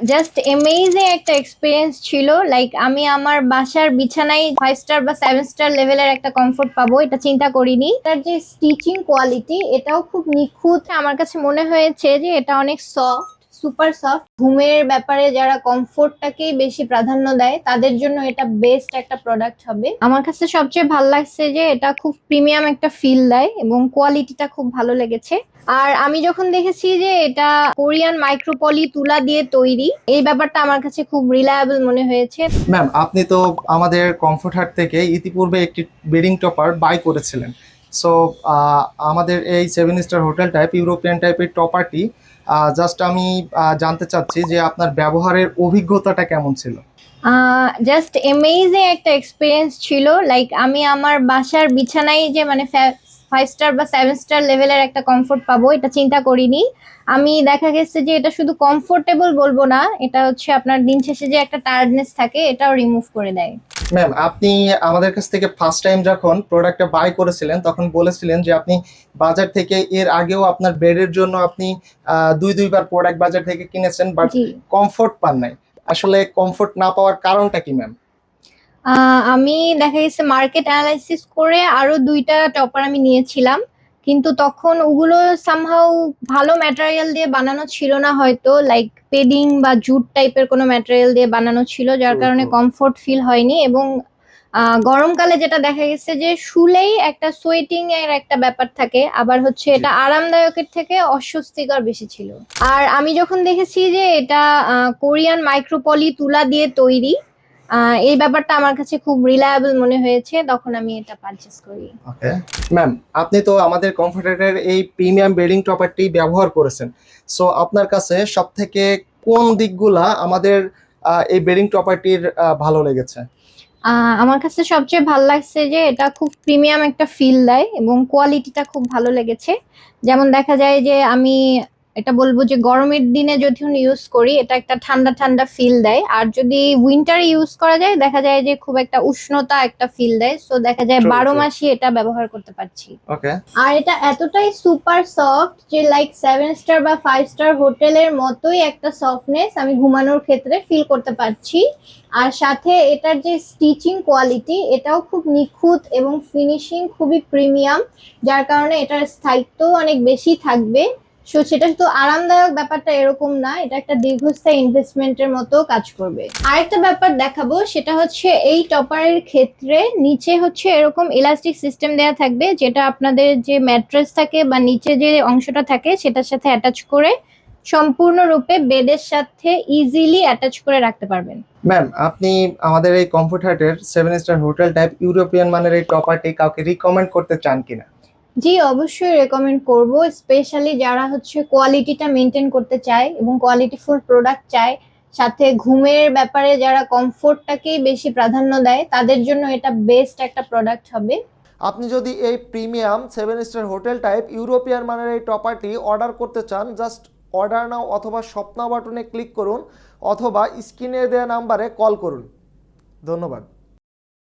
Just amazing একটা experience ছিল। Like আমি আমার বাসার বিছানায় ফাইভ স্টার বা সেভেন স্টার লেভেলের একটা কমফোর্ট পাবো, এটা চিন্তা করিনি। তার যে স্টিচিং কোয়ালিটি এটাও খুব নিখুঁত। আমার কাছে মনে হয়েছে যে এটা অনেক সফট সুপার সফট ঘুমের ব্যাপারে যারা কমফোর্টটাকেই বেশি প্রাধান্য দেয়, তাদের জন্য এটা বেস্ট একটা প্রোডাক্ট হবে। আমার কাছে সবচেয়ে ভালো লাগছে যে এটা খুব প্রিমিয়াম একটা ফিল দেয় এবং কোয়ালিটিটা খুব ভালো লেগেছে। আর আমি যখন দেখেছি যে এটা কোরিয়ান মাইক্রোপলি তুলা দিয়ে তৈরি, এই ব্যাপারটা আমার কাছে খুব রিলায়েবল মনে হয়েছে। ম্যাম আপনি তো আমাদের কমফোর্ট হাট থেকে ইতিপূর্বে একটি বেডিং টপার বাই করেছিলেন। সো আমাদের এই seven star hotel type European টাইপের টপারটি জাস্ট আমি জানতে চাচ্ছি যে আপনার ব্যবহারের অভিজ্ঞতাটা কেমন ছিল? জাস্ট এমেজিং একটা এক্সপিরিয়েন্স ছিল। লাইক আমি আমার বাসার বিছানায় যে মানে ফাইভ স্টার বা সেভেন স্টার লেভেলের একটা কমফোর্ট পাবো, এটা চিন্তা করিনি। আমি দেখা গেছে যে এটা শুধু কমফোর্টেবল বলব না, এটা হচ্ছে আপনার দিন শেষে যে একটা টায়ার্ডনেস থাকে, এটাও রিমুভ করে দেয়। ম্যাম আপনি আমাদের কাছ থেকে ফার্স্ট টাইম যখন প্রোডাক্টটা বাই করেছিলেন তখন বলেছিলেন যে আপনি বাজার থেকে এর আগেও আপনার বেডের জন্য আপনি দুই দুইবার প্রোডাক্ট বাজার থেকে কিনেছেন বাট কমফোর্ট পান নাই। আসলে কমফোর্ট না পাওয়ার কারণটা কি ম্যাম আমি দেখা গেছে মার্কেট অ্যানালাইসিস করে আরও দুইটা টপার আমি নিয়েছিলাম। কিন্তু তখন ওগুলো সামহাও ভালো ম্যাটেরিয়াল দিয়ে বানানো ছিল না হয়তো লাইক পেডিং বা জুট টাইপের কোনো ম্যাটেরিয়াল দিয়ে বানানো ছিল যার কারণে. কমফোর্ট ফিল হয়নি এবং গরমকালে যেটা দেখা গেছে যে শুলেই একটা সোয়েটিং এর একটা ব্যাপার থাকে আবার হচ্ছে এটা আরামদায়কের থেকে অস্বস্তিকর বেশি ছিল আর আমি যখন দেখেছি যে এটা কোরিয়ান মাইক্রোপলি তুলা দিয়ে তৈরি এই ব্যাপারটা আমার কাছে খুব রিলায়েবল মনে হয়েছে তখন আমি এটা পারচেস করি। ওকে ম্যাম আপনি তো আমাদের কমফোর্টের এই প্রিমিয়াম বেডিং টপারটি ব্যবহার করেছেন। সো আপনার কাছে সব থেকে কোন দিকগুলা আমাদের এই বেডিং টপারটির ভালো লেগেছে? আমার কাছে সবচেয়ে ভালো লাগছে যে এটা খুব প্রিমিয়াম একটা ফিল দেয় এবং কোয়ালিটিটা খুব ভালো লেগেছে। যেমন দেখা যায় যে আমি এটা বলব যে গরমের দিনে যদি ইউজ করি এটা একটা ঠান্ডা ঠান্ডা ফিল দেয়। আর যদি উইন্টারে ইউজ করা যায় দেখা যায় যে খুব একটা উষ্ণতা একটা ফিল দেয়। সো দেখা যায় বারো. মাসই এটা ব্যবহার করতে পারছি। ওকে আর এটা এতটাই সুপার সফট যে লাইক সেভেন স্টার বা ফাইভ স্টার হোটেলের মতোই একটা সফটনেস আমি ঘুমানোর ক্ষেত্রে ফিল করতে পারছি। আর সাথে এটার যে স্টিচিং কোয়ালিটি এটাও খুব নিখুঁত এবং ফিনিশিং খুবই প্রিমিয়াম যার কারণে এটার স্থায়িত্ব অনেক বেশি থাকবে। সো সেটা শুধু আরামদায়ক ব্যাপারটা এরকম না। এটা একটা দীর্ঘস্থায়ী ইনভেস্টমেন্টের মতো কাজ করবে। আরেকটা ব্যাপার দেখাবো, সেটা হচ্ছে এই টপারের ক্ষেত্রে নিচে হচ্ছে এরকম ইলাস্টিক সিস্টেম দেওয়া থাকবে, যেটা আপনাদের যে ম্যাট্রেস থাকে বা নিচে যে অংশটা থাকে, সেটার সাথে অ্যাটাচ করে সম্পূর্ণরূপে বেডের সাথে ইজিলি অ্যাটাচ করে রাখতে পারবেন। ম্যাম আপনি আমাদের এই কমফোর্ট হার্টের seven star hotel type European মানের এই টপারটি কাউকে রিকমেন্ড করতে চান কিনা? জি, অবশ্যই রেকমেন্ড করব স্পেশালি যারা হচ্ছে কোয়ালিটিটা মেনটেন করতে চায় এবং কোয়ালিটিফুল প্রোডাক্ট চায়, সাথে ঘুমের ব্যাপারে যারা কমফোর্টটাকেই বেশি প্রাধান্য দেয়, তাদের জন্য এটা বেস্ট একটা প্রোডাক্ট হবে। আপনি যদি এই premium seven star hotel type European মানের এই টপারটি অর্ডার করতে চান জাস্ট অর্ডার নাও অথবা স্বপ্না বাটনে ক্লিক করুন, অথবা স্ক্রিনে দেওয়া নাম্বারে কল করুন। ধন্যবাদ।